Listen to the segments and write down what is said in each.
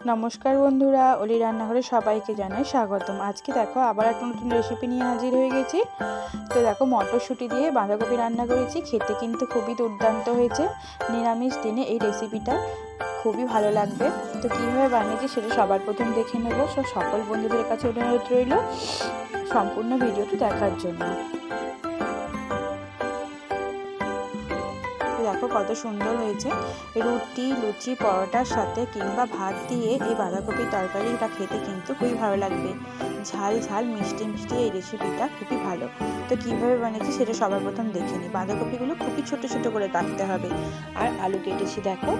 নমস্কার বন্ধুরা, অলি রান্নাঘরে সবাইকে জানাই স্বাগতম। আজকে দেখো আবার একটা নতুন রেসিপি নিয়ে হাজির হয়ে গেছি। তো দেখো মটরশুঁটি দিয়ে বাঁধাকপি রান্না করেছি, খেতে কিন্তু খুবই দুর্দান্ত হয়েছে। নিরামিষ দিনে এই রেসিপিটা খুবই ভালো লাগবে। তো কীভাবে বানিয়েছি সেটা সবার প্রথম দেখে নেব। সব সকল বন্ধুদের কাছে অনুরোধ রইল সম্পূর্ণ ভিডিওটি দেখার জন্য। দেখো কত সুন্দর হয়েছে। রুটি, লুচি, পরোটার সাথে কিংবা ভাত দিয়ে এই বাঁধাকপির তরকারিটা খেতে কিন্তু খুবই ভালো লাগবে। ঝাল ঝাল, মিষ্টি মিষ্টি এই রেসিপিটা খুবই ভালো। তো কীভাবে বানিয়েছি সেটা সবার প্রথম দেখে নিই বাঁধাকপিগুলো খুবই ছোট ছোট করে কাটতে হবে। আর আলু কেটেছি, দেখো।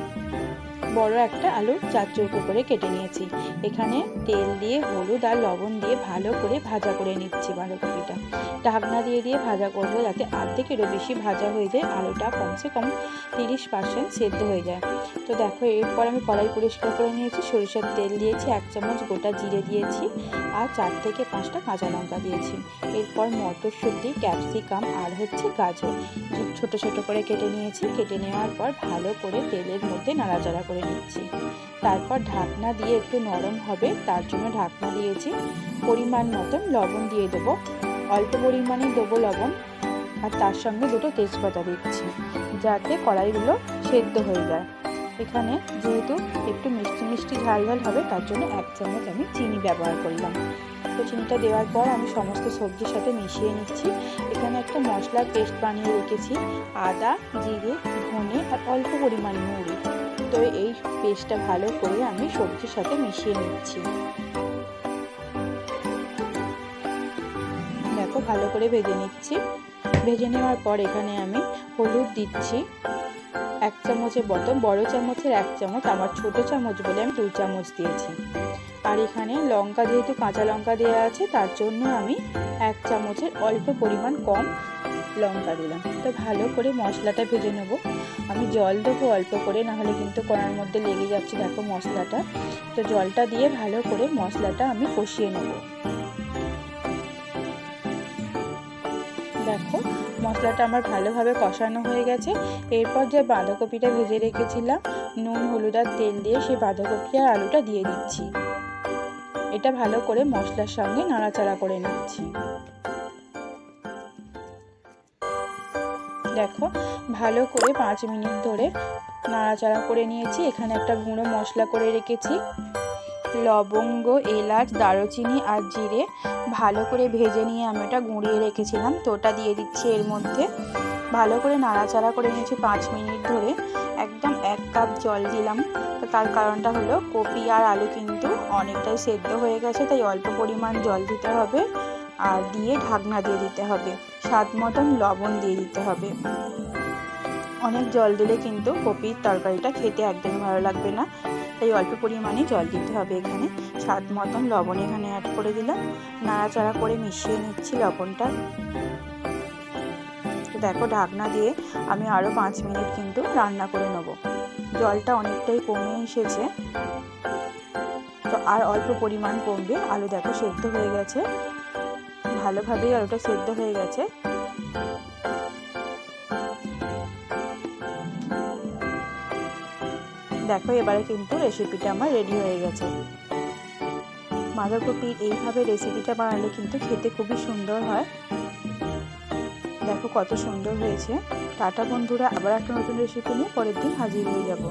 বড় একটা আলু চার চৌকো করে কেটে নিয়েছি। এখানে তেল দিয়ে, হলুদ আর লবণ দিয়ে ভালো করে ভাজা করে নিচ্ছি বাঁধাকপিটা। ঢাকনা দিয়ে দিয়ে ভাজা করব যাতে আর্ধেকেরও বেশি ভাজা হয়ে যায়, আলুটা কমসে কম তিরিশ পার্সেন্ট সেদ্ধ হয়ে যায়। তো দেখো, এরপর আমি কড়াই পরিষ্কার করে নিয়েছি, সরিষার তেল দিয়েছি, এক চামচ গোটা জিরে দিয়েছি আর চার থেকে পাঁচটা কাঁচা লঙ্কা দিয়েছি। এরপর মটরশুঁটি, ক্যাপসিকাম আর হচ্ছে গাজর। ছোট ছোট করে কেটে নিয়েছি। কেটে নেওয়ার পর ভালো করে তেলের মধ্যে নাড়াচাড়া করে নিচ্ছি তারপর ঢাকনা দিয়ে একটু নরম হবে, তার জন্য ঢাকনা দিয়েছি। পরিমাণ মতন লবণ দিয়ে দেবো। অল্প পরিমাণে দেবো লবণ। আর তার সঙ্গে দুটো তেজপাতা দিচ্ছি, যাতে কড়াইগুলো সেদ্ধ হয়ে যায়। এখানে যেহেতু একটু মিষ্টি মিষ্টি ঝাল ঝাল হবে, তার জন্য এক চামচ আমি চিনি ব্যবহার করলাম। তো চিনিটা দেওয়ার পর আমি সমস্ত সবজির সাথে মিশিয়ে নিচ্ছি। এখানে একটা মশলার পেস্ট বানিয়ে রেখেছি, আদা, জিরে, ধনে আর অল্প পরিমাণ মুড়ি। তো এই পেস্টটা ভালো করে আমি সবজির সাথে মিশিয়ে নিচ্ছি। দেখো, ভালো করে ভেজে নিচ্ছি। ভেজে নেওয়ার পর এখানে আমি হলুদ দিচ্ছি। এক চামচের বটম বড় চামচের এক চামচ, আমার ছোট চামচ বলে আমি দু চামচ দিয়েছি। আর এখানে লঙ্কা, যেহেতু কাঁচা লঙ্কা দেওয়া আছে, তার জন্য আমি এক চামচের অল্প পরিমাণ কম লঙ্কা দিলাম। তো ভালো করে মশলাটা ভেজে নেব। আমি জল দেবো অল্প করে, নাহলে কিন্তু কড়ার মধ্যে লেগে যাচ্ছে দেখো মশলাটা। তো জলটা দিয়ে ভালো করে মশলাটা আমি কষিয়ে নেব। দেখো মশলাটা আমার ভালোভাবে কষানো হয়ে গেছে। এরপর যে বাঁধাকপিটা ভেজে রেখেছিলাম, নুন, হলুদ আর তেল দিয়ে সেই বাঁধাকপি আর আলুটা দিয়ে দিচ্ছি। এটা ভালো করে মশলার সঙ্গে নাড়াচাড়া করে নিচ্ছি। দেখো, ভালো করে পাঁচ মিনিট ধরে নাড়াচাড়া করে নিয়েছি। এখানে একটা গুঁড়ো মশলা করে রেখেছি। লবঙ্গ, এলাচ, দারুচিনি আর জিরে ভালো করে ভেজে নিয়ে আমি ওটা গুঁড়িয়ে রেখেছিলাম। তো ওটা দিয়ে দিচ্ছি এর মধ্যে। ভালো করে নাড়াচাড়া করে নিয়েছি পাঁচ মিনিট ধরে। একদম এক কাপ জল দিলাম। তো তার কারণটা হলো কপি আর আলু কিন্তু অনেকটাই সেদ্ধ হয়ে গেছে, তাই অল্প পরিমাণ জল দিতে হবে। আর দিয়ে ঢাকনা দিয়ে দিতে হবে। স্বাদ মতন লবণ দিয়ে দিতে হবে। অনেক জল দিলে কিন্তু কপির তরকারিটা খেতে একদমই ভালো লাগবে না। তাই অল্প পরিমাণে জল দিতে হবে এখানে। স্বাদ মতন লবণ এখানে অ্যাড করে দিলাম। নাড়াচাড়া করে মিশিয়ে নিচ্ছি লবণটা। দেখো ঢাকনা দিয়ে আমি আরও পাঁচ মিনিট কিন্তু রান্না করে নেব। জলটা অনেকটাই কমে এসেছে। তো আর অল্প পরিমাণ কমবে। আলু দেখো সেদ্ধ হয়ে গেছে। ভালোভাবেই আলুটা সেদ্ধ হয়ে গেছে। দেখো, এবারে কিন্তু রেসিপিটা আমার রেডি হয়ে গেছে। বাঁধাকপির এইভাবে রেসিপিটা বানালে কিন্তু খেতে খুবই সুন্দর হয়। দেখো, কত সুন্দর হয়েছে। টাটা বন্ধুরা, আবার একটা নতুন রেসিপি নিয়ে পরের দিন হাজির হয়ে যাব।